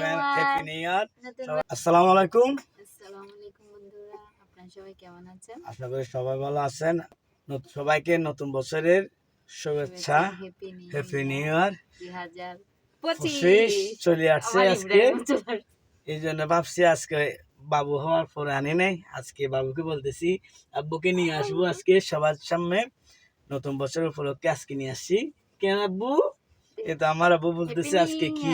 থাকবেন New Year! Happy new year আসসালামু আলাইকুম আসসালামু আলাইকুম বন্ধুরা। আপনারা সবাই কেমন আছেন? আশা সবাই ভালো আছেন। সবাইকে নতুন বছরের শুভেচ্ছা। হ্যাপি নিউ ইয়ার দুই হাজার পঁচিশ। পঁচিশ চলে আসছে আজকে। এই জন্য ভাবছি আজকে বাবু হওয়ার পরে আনি নাই। আজকে বাবুকে বলতেছি আব্বুকে নিয়ে আসব আজকে সবার সামনে। নতুন বছর উপলক্ষে আজকে নিয়ে আসছি। কেন আব্বু? এটা আমার আব্বু বলতেছে আজকে কি!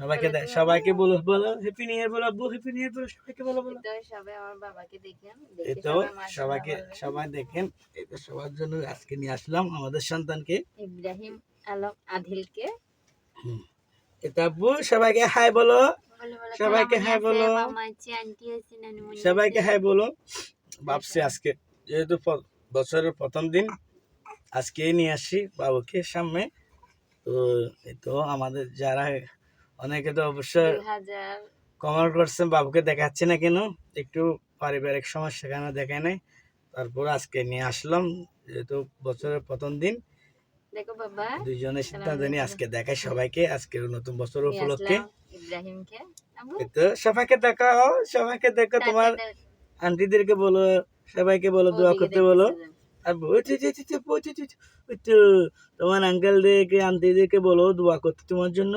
সবাইকে সবাইকে বলো বলো। হ্যাপি নিউ ইয়ার বলো আব্বু হ্যাপি নিউ ইয়ার বলো সবাইকে বলো বলো। তো সবাই আমার বাবাকে দেখেন এই তো সবাইকে সবাই দেখেন এই তো সবার জন্য আজকে নিয়ে আসলাম আমাদের সন্তানকে। ইব্রাহিম আলম আদিলকে। এটা আব্বু সবাইকে হাই বলো। সবাইকে হ্যাঁ বলো। সবাইকে। হাই বলো। ভাবছি আজকে যেহেতু বছরের প্রথম দিন আজকে নিয়ে আসি বাবুকে সামনে। তো এই তো আমাদের যারা অনেকে তো হাজার। কমেন্ট করছেন বাবুকে দেখাচ্ছে না কেন? একটু পারিবারিক সমস্যা কেন দেখায় নাই? তারপর আজকে নিয়ে আসলাম যেহেতু বছরের প্রথম দিন। দেখো বাবা দুইজনের সিদ্ধান্ত নিয়ে আজকে দেখাই সবাইকে আজকে নতুন বছর উপলক্ষে। ইব্রাহিমকে। তো সবাইকে দেখাও সবাইকে দেখো তোমার আন্টিদেরকে বলো সবাইকে বলো দোয়া করতে বলো। আর তোমার আঙ্কেলদেরকে আন্টিদেরকে বলো দোয়া করতে তোমার জন্য।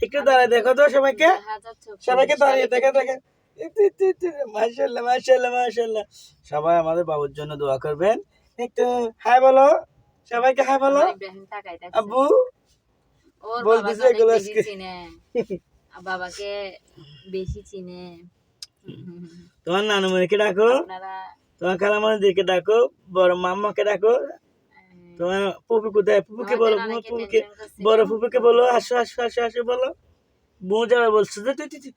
একটু দাঁড়ায় দেখো তো সবাইকে। সবাইকে দাঁড়িয়ে দেখে দেখে। সবাই আমাদের বাবুর জন্য দোয়া করবেন। একটু হাই বলো। সবাইকে হাই বলো। আব্বু? বলতেছে বাবাকে এগুলো বেশি চিনে। বাবাকে বেশি চিনে। তোমার নানুমণিকে ডাকো। তোমার খালামণিদেরকে ডাকো। বড় মাম্মাকে ডাকো। তোমার দেয় বলো বড় বলো আসো আসো আসো আসো বলো বউ যাবে বলছে যে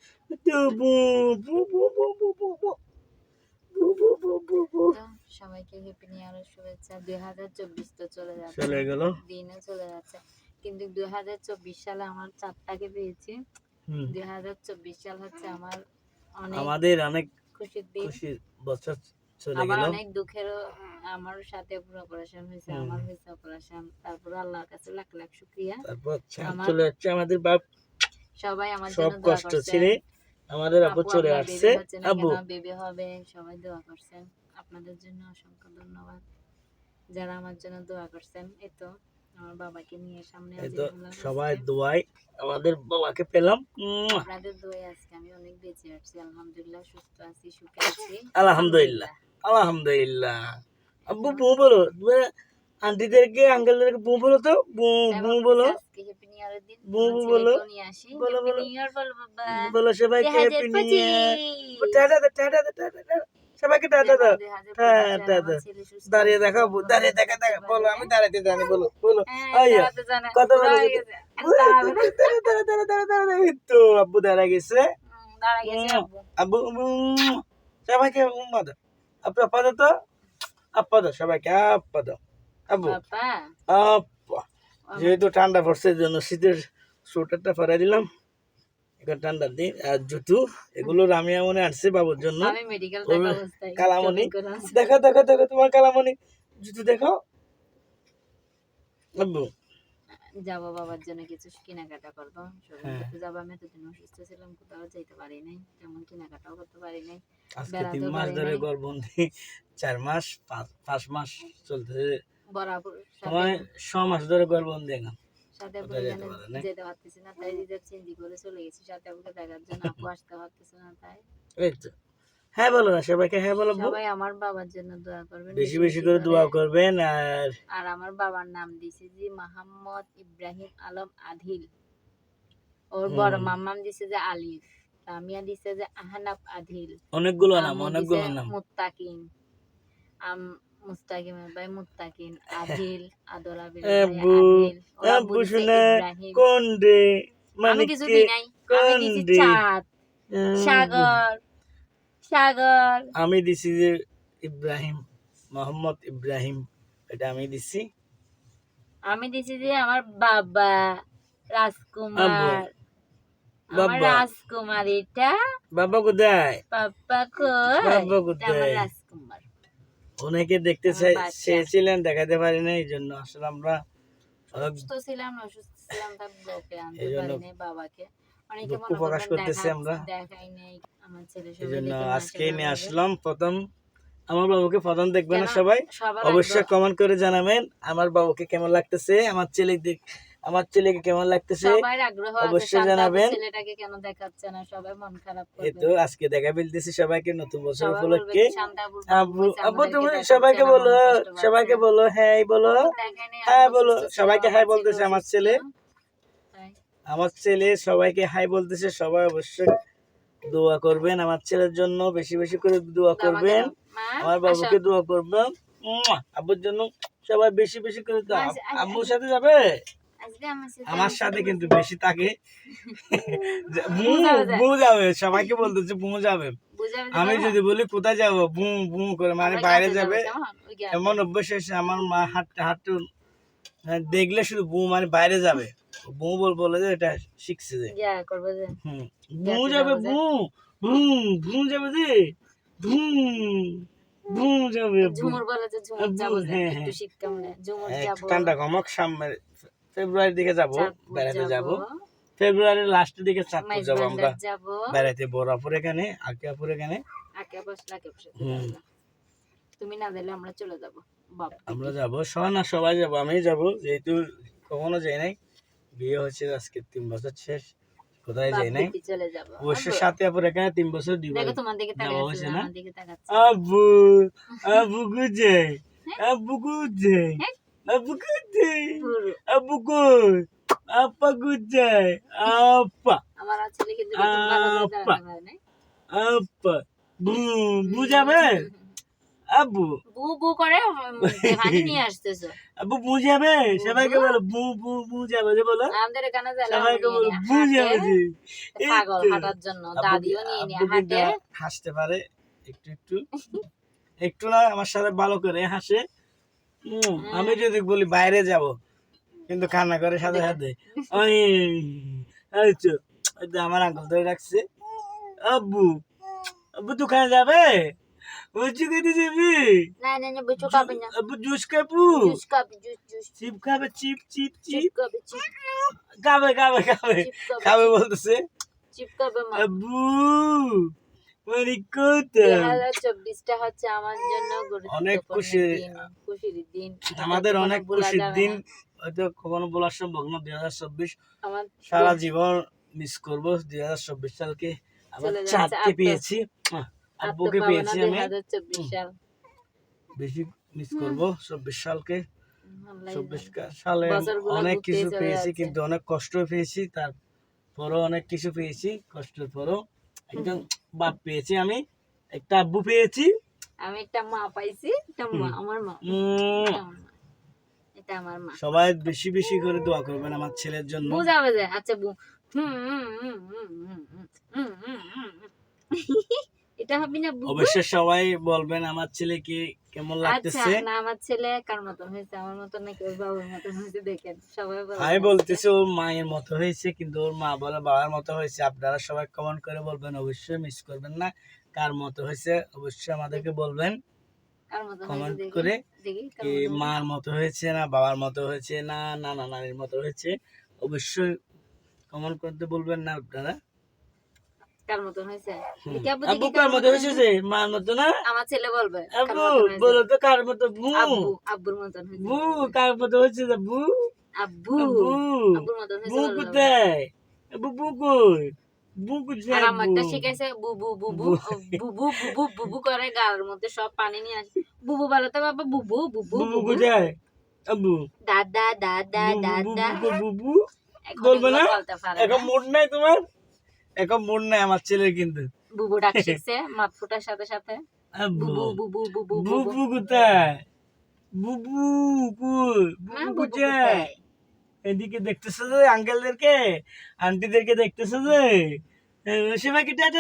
সবাইকে হ্যাপি নিউ শুভেচ্ছা দুই হাজার চব্বিশ তো চলে যাচ্ছে চলে গেল দিনে চলে যাচ্ছে কিন্তু দুই হাজার চব্বিশ সালে আমার চারটাকে পেয়েছি দুই হাজার চব্বিশ সাল হচ্ছে আমার অনেক আমাদের অনেক খুশির দিন খুশির বছর চলে গেল। অনেক দুঃখের আমার সাথে অপারেশন হয়েছে আমার হয়েছে অপারেশন তারপর আল্লাহর কাছে লাখ লাখ শুকরিয়া। তারপর চলে যাচ্ছে আমাদের বাপ। সবাই আমার সব জন্য কষ্ট ছেড়ে আমাদের আপু চলে আসছে। আব্বু বেবি হবে? সবাই দোয়া করছেন। আপনাদের জন্য অসংখ্য ধন্যবাদ। যারা আমার জন্য দোয়া করছেন এই তো। আমার বাবাকে নিয়ে সবাই দোয়াই আমাদের বাবাকে পেলাম। আলহামদুলিল্লাহ আলহামদুলিল্লাহ আব্বু বউ বলো আন্টিদেরকে আঙ্কেলদেরকে বউ বলো তো বউ বলো। বউ বলো বলো বলো। বলো সবাইকে happy new year tata tata tata সবাইকে টাটা দাও টাটা দাও দাঁড়িয়ে দেখো দাঁড়িয়ে দেখা দেখা বলো আমি দাঁড়াতে জানি বলো বলো। হ্যাঁ, আইয়া, কত বলে? দাঁড়া। দাঁড়া, তো আব্বু দাঁড়া গেছে। আব্বু। সবাইকে উম্মা দাও আপু আপা দাও তো। আপা দাও সবাইকে আপা দাও আব্বু। বাবা আপা। যেহেতু ঠান্ডা পড়ছে জন্য শীতের সোয়েটারটা পরাই দিলাম। এখন ঠান্ডার দিন আর জুতু এগুলো রামিয়া মনে আসছে বাবুর জন্য। আমি মেডিকেল ওই থাকা অবস্থায় কালামণি shopping করে আসছি। দেখো দেখো দেখো তোমার কালামণি। জুতু দেখো আব্বু। যাব বাবার জন্য কিছু কেনাকাটা করব। হ্যাঁ। আমি এতদিন অসুস্থ ছিলাম কোথাও পারি নাই তেমন কেনাকাটাও করতে পারি নাই। আজকে তিন মাস ধরে নাই। গর্ভবন্ধী চার মাস পাঁচ মাস চলতেছে। বরাবর সময় ছ মাস ধরে গর্ভবন্ধী এখন সাথে যেতে এখানে পারে না? যেতে পারতেছি না তাই রিজার্ভ চেঞ্জ করে চলে গেছি। সাথে আপুকে দেখার জন্য আপু আসতে পারতেছে না তাই। এই তো। হ্যাঁ বলো না সবাইকে হ্যাঁ বলো সবাই আমার বাবার জন্য দোয়া করবেন বেশি বেশি করে দোয়া করবেন আর আর আমার বাবার নাম দিছে যে মোহাম্মদ ইব্রাহিম আলম আদিল। ওর বড়। মাম্মাম দিছে যে আলিফ তামিয়া দিছে যে আহনাফ আদিল। অনেকগুলো নাম অনেকগুলো নাম। মুত্তাকিন আম ভাই মুত্তাকিন আদিল আদিল আব্বু কোন রে? মানে কে? আমি কোন দিছি রে? সাগর সাগর। আমি দিছি যে ইব্রাহিম মোহাম্মদ ইব্রাহিম এটা আমি দিছি। আমি দিছি যে আমার বাবা রাজকুমার। আমার বাবা। রাজকুমার এটা বাবা কোথায়? বাবা এটা আমার কোথায়? রাজকুমার। অনেকে দেখতে চাই। চেয়েছিলেন দেখাতে পারি না এই জন্য আসলে আমরা অসুস্থ ছিলাম অসুস্থ ছিলাম তার ব্লকে আনতে পারিনি বাবাকে। অনেকে দুঃখ মনে প্রকাশ করতেছি আমরা। দেখাই নেই আমার ছেলে এই জন্য আজকেই নিয়ে আসলাম। প্রথম আমার বাবুকে প্রথম দেখবে না সবাই। অবশ্যই কমেন্ট করে জানাবেন আমার বাবুকে কেমন লাগতেছে আমার ছেলে আমার ছেলেকে কেমন লাগতেছে? অবশ্যই জানাবেন। ছেলেটাকে কেন দেখাচ্ছে না? সবাই মন খারাপ করবে। তো আজকে দেখা ফেলতেছি সবাইকে নতুন বছর উপলক্ষে। কি আব্বু তুমি সবাইকে বলো। সবাইকে বলো হ্যাঁ বলো। হ্যাঁ বলো, সবাইকে হ্যাঁ বলতেছে আমার ছেলে। আমার ছেলে সবাইকে হাই বলতেছে সবাই অবশ্যই দোয়া করবেন আমার ছেলের জন্য বেশি বেশি করে দোয়া করবেন। আমার। বাবুকে দোয়া করবেন। আব্বুর জন্য সবাই বেশি বেশি করে আব্বুর সাথে যাবে? আমার সাথে কিন্তু বেশি থাকে বু যাবে সবাইকে বলতেছে বু যাবে। আমি যদি বলি কোথায় যাব? বু বু করে মানে বাইরে যাবে কেমন? এমন অভ্যাস হয়েছে আমার মা হাঁটতে হাঁটতে হ্যাঁ, দেখলে শুধু বু মানে বাইরে যাবে। বু বল বলে যে এটা শিখছে যে। হুম বু যাবে। বু বু বু যাবে যে। বু বু যাবে ঝুমুর বলে যে ঝুমুর যাব হ্যাঁ, একটু হ্যাঁ। শীত কামড়ে ঝুমুর যাব। ঠান্ডা কমক সামনে ফেব্রুয়ারির দিকে যাব বেড়াতে যাব। ফেব্রুয়ারির লাস্টের দিকে চাঁদপুর যাব আমরা। বেড়াতে বরাপুর এখানে আকিয়াপুর এখানে। তুমি না দিলে আমরা চলে যাব আমরা যাব সবাই না সবাই যাব আমি যাব। যেহেতু কখনো যাই নাই বিয়ে হচ্ছে আজকে তিন বছর শেষ। কোথায় যাই নাই? বাপ চলে যাব। অবশ্যই সাথে আপুর এখানে তিন বছর দুই যাওয়া হয়েছে না? আবু আবু গুজে আবু গুজে আবু গুজে পুরো। আবু গুজ আপা গুজে আপা আমার ছেলে কিন্তু আপা। আপা বু বুঝাবে আবু বু বু করে নিয়ে আসতেছো আবু বুঝাবে সবাইকে বলো বু বু বুঝাবে যে বলো আমাদের এখানে সবাইকে বলো বুঝাবে যে পাগল হাঁটার জন্য দাদিও নিয়ে নিয়ে হাঁটে হাসতে পারে একটু একটু একটু না আমার সাথে ভালো করে হাসে আমি যদি বলি বাইরে যাব কিন্তু খানা করে সাথে সাথে আমার আঙ্কল ধরে রাখছে। আব্বু আব্বু দোকানে যাবে? বলছি কেটে যাবি? না না না বুঝো খাবে না। আব্বু জুস খাব? জুস খাবে জুস জুস। চিপ খাবে চিপ চিপ চিপ চিপ। খাবে চিপ। খাবে খাবে খাবে। খাবে খাবে বলতেছে। চিপ খাবে আব্বু কোথায় হাজার চব্বিশটা হচ্ছে আমার জন্য অনেক খুশি- খুশির দিন। আমাদের অনেক খুশির দিন। হয়তো কখনো বলার সম্ভব না দুই হাজার চব্বিশ। সারা জীবন মিস করব দুই হাজার চব্বিশ সালকে। আবার চাঁদকে পেয়েছি। আব্বুকে পেয়েছি আমি। বেশি মিস করব চব্বিশ সালকে। চব্বিশ সালে অনেক কিছু পেয়েছি কিন্তু অনেক কষ্ট পেয়েছি। তারপরও অনেক কিছু পেয়েছি। কষ্টের পরও একজন বাপ পেয়েছি আমি একটা আব্বু পেয়েছি। আমি একটা মা পাইছি এটা মা আমার মা এটা আমার মা সবাই বেশি বেশি করে দোয়া করবেন আমার ছেলের জন্য। বুঝাবে যে আচ্ছা হুম হুম হুম হুম হুম হুম হুম। এটা হবে না অবশ্যই সবাই বলবেন আমার ছেলেকে কেমন আচ্ছা লাগতেছে? না আমার ছেলে কার মতন হয়েছে? আমার মতন নাকি ওর বাবার মতন হয়েছে দেখেন সবাই বলে আমি বলতেছি ওর মায়ের মতো হয়েছে কিন্তু ওর মা বলে বাবার মতো হয়েছে। আপনারা সবাই কমেন্ট করে বলবেন অবশ্যই মিস করবেন না। কার মতো হয়েছে? অবশ্যই আমাদেরকে বলবেন। কমেন্ট করে কি মার মতো হয়েছে না বাবার মতো হয়েছে না নানা নানির মতো হয়েছে। অবশ্যই কমেন্ট করতে বলবেন না আপনারা। কার মতন হয়েছে হুম। আব্বু আব্বু কার মতো হয়েছে যে মার মতো না আমার ছেলে বলবে আব্বু বলো তো কার মতো বু আব্বুর মতন বু কার মতো হয়েছে যে বু আব্বু আব্বু আব্বুর মতন হয়েছে বু। কোথায় বু বু কই বু আমারটা বু? শিখাইছে বুবু বুবু বু। বুবু বুবু বুবু করে গালের মধ্যে সব পানি নিয়ে আসে বুবু বলো তো বাবা বুবু বুবু বুবু কোথায় আব্বু দাদা দাদা দাদা বুবু, এখন বলবে না? এখন মুড নাই তোমার এখন মুড নাই আমার ছেলের কিন্তু বুবু ডাক শিখছে মাত ফুটার সাথে সাথে বুবু বুবু বুবু বুবু বুবু কোথায় বুবু বুবু বুবু কোথায় কোথায়? এদিকে দেখতেছো যে আঙ্কেলদেরকে আন্টিদেরকে দেখতেছো যে সবাইকে টাটা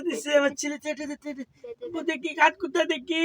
দিচ্ছে আমার ছেলে টাটা দেখি কাঠ কোথায় দেখি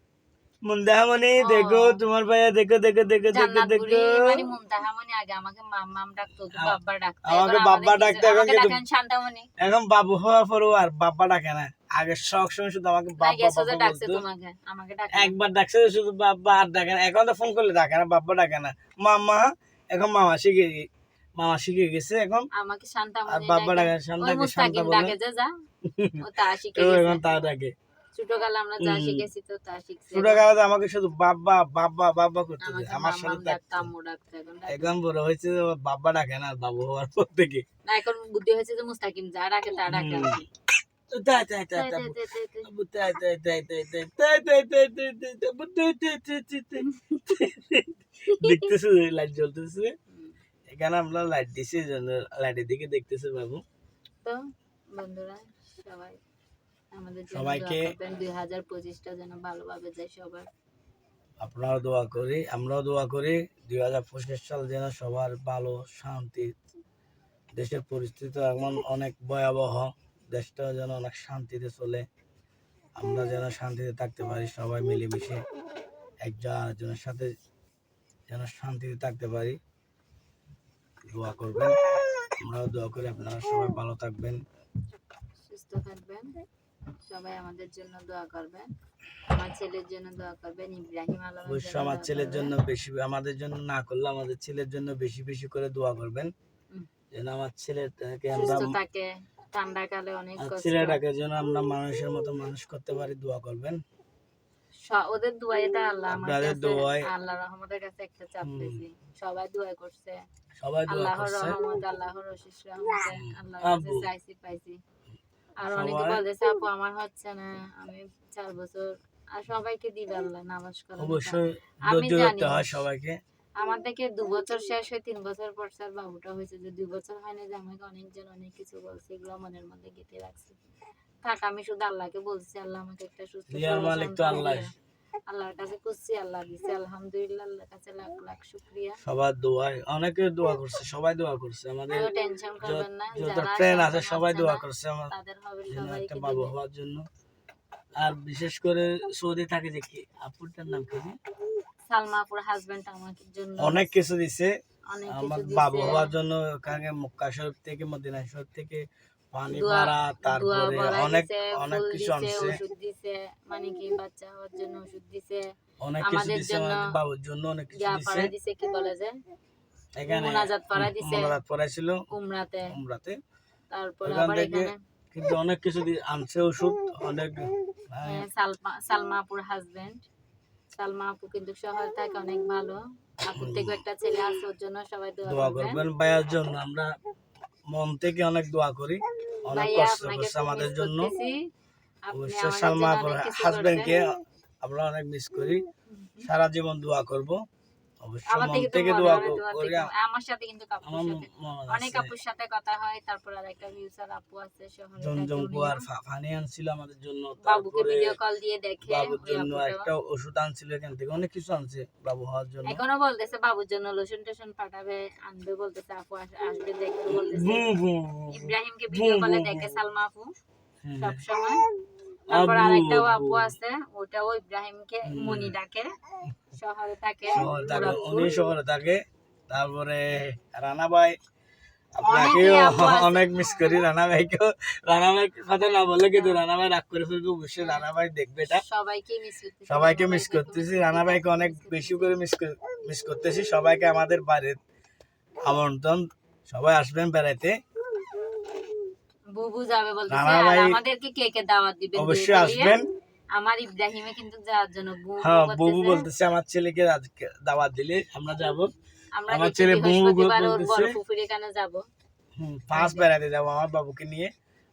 মুন্দাহামনি দেখো তোমার ভাইয়া দেখো দেখো দেখো দেখো দেখো। মানে আগে আমাকে মাম্মাম ডাকতো তো ডাকতো আমাকে এবার ডাকতো, এখন এখন বাবু হওয়ার পরও আর বাবা ডাকে না। আগে সব সময় শুধু আমাকে বাবা আগে সোজা বাবা ডাকছে তোমাকে আমাকে ডাকে একবার ডাকছে শুধু বাবা আর ডাকে না। এখন তো ফোন করলে ডাকে না বাবা ডাকে না। মামা এখন মামা শিখে মামা শিখে গেছে এখন। আমাকে শান্তামনি আর বাবা ডাকে। ডাকে শান্তাকে শান্তা বলে ডাকে যে যা ও তা শিখে গেছে। এখন তা ডাকে। দেখতেছি দেখতেছে লাইট জ্বলতেছে এখানে আমরা লাইট লাইটের দিকে বাবু বন্ধুরা সবাই আমাদের সবাইকে- দুই হাজার পঁচিশটা যেন ভালোভাবে যায় সবার। আপনারাও দোয়া করি আমরাও দোয়া করি দুই হাজার পঁচিশ সাল যেন সবার ভালো শান্তি দেশের পরিস্থিতি এখন অনেক ভয়াবহ দেশটা যেন অনেক শান্তিতে চলে। আমরা যেন শান্তিতে থাকতে পারি সবাই মিলেমিশে একজন আরেকজনের সাথে যেন শান্তিতে থাকতে পারি। দোয়া করবেন আমরাও দোয়া করি আপনারা সবাই ভালো থাকবেন। সুস্থ থাকবেন। সবাই আমাদের জন্য দোয়া করবেন। আমার ছেলের জন্য দোয়া করবেন ইব্রাহিম আলমের অবশ্য জন্য আমার ছেলের জন্য বেশি আমাদের জন্য না করলে আমাদের ছেলের জন্য বেশি বেশি করে দোয়া করবেন। যেন আমার ছেলেটাকে আমরা সুস্থ থাকে ঠান্ডা কালে অনেক কষ্ট। ছেলেটাকে যেন আমরা মানুষের মতো মানুষ করতে পারি দোয়া করবেন। ওদের দোয়া এটা আল্লাহ আমার কাছে। দোয়ায়- আল্লাহ রহমতের কাছে একটা চাপ। পেয়েছি। সবাই দোয়া করছে। সবাই দোয়া আল্লাহর করছে। রহমত আল্লাহর অশেষ রহমতে আল্লাহর কাছে চাইছি পাইছি। আর অনেকে বলতেছে আপু আমার হচ্ছে না আমি চার বছর আর সবাইকে দিবে আল্লাহ নামাজ অবশ্যই ধৈর্য। ধরতে হয় সবাইকে আমার থেকে দু বছর শেষ হয়ে তিন বছর পর স্যার বাবুটা হয়েছে যে দুই বছর হয় না যে আমাকে অনেকজন অনেক কিছু বলছে এগুলো মনের মধ্যে গেঁথে রাখছে থাক আমি শুধু আল্লাহকে বলছি আল্লাহ আমাকে একটা সুস্থ মালিক তো আল্লাহ। আল্লাহর কাছে খুঁজছি আল্লাহ দিছে আলহামদুলিল্লাহ আল্লাহর কাছে লাখ লাখ শুক্রিয়া। সবার দোয়ায় অনেকে দোয়া করছে সবাই দোয়া করছে আমাদের টেনশন করবেন না যারা ফ্রেন্ড আছে সবাই দোয়া করছে আমার তাদের হবে সবাইকে বাবু হওয়ার জন্য। আর বিশেষ করে সৌদি থাকে যে কি আপুরটার নাম কি? হাজবেন্ড আমার জন্য। অনেক কিছু দিছে। আমার বাবু হওয়ার জন্য ওখানে মক্কা শরীফ থেকে মদিনা শরীফ থেকে পানি তারপরে অনেক অনেক কিছু আনছে। ওষুধ দিছে মানে কি বাচ্চা হওয়ার জন্য ওষুধ দিছে অনেক কিছু দিছে বাবুর জন্য অনেক কিছু দিছে। দিছে কি বলে যে? এখানে মোনাজাত পড়া দিছে। মোনাজাত পড়াইছিল। উমরাতে। উমরাতে। তারপর আবার এখানে কিন্তু অনেক কিছু আনছে ওষুধ অনেক হ্যাঁ, সালমা সালমাপুর হাজবেন্ড সালমা আপু কিন্তু শহর থাকে অনেক ভালো। আপুর থেকে একটা ছেলে আছে ওর জন্য সবাই দোয়া করবেন ভাইয়ার জন্য আমরা মন থেকে অনেক দোয়া করি। অনেক কষ্ট করছে আমাদের জন্য। অবশ্য হাজব্যান্ডকে আমরা অনেক মিস করি। সারা জীবন দোয়া করব। আমার থেকে তো দোয়া ক- দোয়া করি থেকে- আমার সাথে কিন্তু কাপুর সাথে অনেক আপুর সাথে কথা হয় তারপর আর একটা ফিউচার আপু আছে শহরে জমজম থাকে কুয়ার উনিও। ফা- পানি আনছিল আমাদের জন্য বাবুকে ভিডিও কল দিয়ে দেখে বাবুর জন্য একটা ওষুধ আনছিল এখান থেকে অনেক কিছু আনছে বাবু হওয়ার জন্য। এখনও বলতেছে বাবুর জন্য লোশন টোশন পাঠাবে আনবে বলতেছে আপু আস- আসবে দেখবে বলতেছে। ইব্রাহিমকে ভিডিও কলে দেখে সালমা আপু। সব সময় তারপর আরেকটাও আব্বু। আছে ওটাও ইব্রাহিমকে মনি ডাকে শহরে থাকে। উনি শহরে তারপরে রানা ভাই আপনাকেও। অনেক মিস করি রানা ভাইকেও। রানা ভাই কথা না বলে কিন্তু রানা ভাই রাগ করে ফেলবে অবশ্যই রানা ভাই দেখবে এটা। সবাইকে মিস করতেছি সবাইকে মিস করতেছি রানা ভাইকে অনেক বেশি করে মিস মিস করতেছি। সবাইকে আমাদের বাড়ির আমন্ত্রণ সবাই আসবেন বেড়াইতে। বুবু যাবে বলতেছে আর আমাদেরকে কে কে দাওয়াত দিবেন অবশ্যই আসবেন। আমার ইব্রাহিমে কিন্তু যাওয়ার জন্য বুবু হ্যাঁ বুবু বলতেছে, আমার ছেলেকে আজকে দাওয়াত দিলে আমরা যাব। আমার ছেলে বুবু বলতেছে, যাব? পাঁচ বেড়াতে যাব আমার বাবুকে নিয়ে।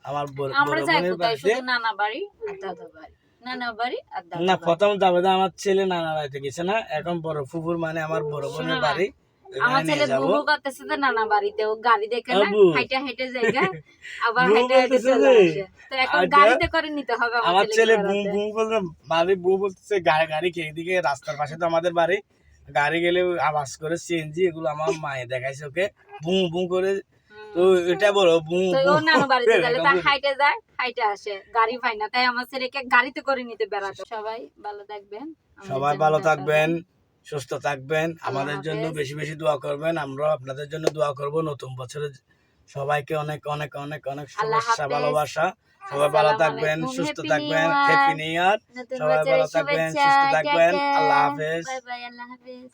আমার বড় আমরা যাই কোথায়? বাড়িতে। শুধু নানা বাড়ি আর দাদা বাড়ি। না। প্রথম দাবেদা আমার ছেলে নানা বাড়িতে গেছে না। এখন বড় ফুফুর মানে আমার বড় বোনের বাড়ি। আমার ছেলে বুবু করতেছে তো নানা বাড়িতে ও গাড়ি দেখে না আবু। হাইটে হাইটে জায়গা আবার বুবু হাইটে হাইটে চলে আসে। তো এখন গাড়িতে করে নিতে হবে আমার ছেলে বুম বুম বলতেছে গাড়ি রাস্তার পাশে তো আমাদের বাড়ি। গাড়ি গেলে আওয়াজ করে সিএনজি এগুলো আমার মায়ে দেখাইছে ওকে। বুম বুম করে। তো এটা বলো বুম তো নানু বাড়িতে গেলে হাইটে যায় হাইটে আসে গাড়ি পায় না। তাই আমার ছেলেকে গাড়িতে করে নিতে বেড়াতে। সবাই ভালো থাকবেন। সবাই ভালো থাকবেন। সুস্থ থাকবেন। আমাদের জন্য বেশি বেশি দোয়া করবেন। আমরাও আপনাদের জন্য দোয়া করব নতুন বছরে সবাইকে অনেক অনেক অনেক অনেক শুভেচ্ছা ভালোবাসা। সবাই ভালো থাকবেন সুস্থ থাকবেন। হ্যাপি নিউ ইয়ার সবাই ভালো থাকবেন, সুস্থ থাকবেন। আল্লাহ হাফেজ। বাই বাই আল্লাহ হাফেজ।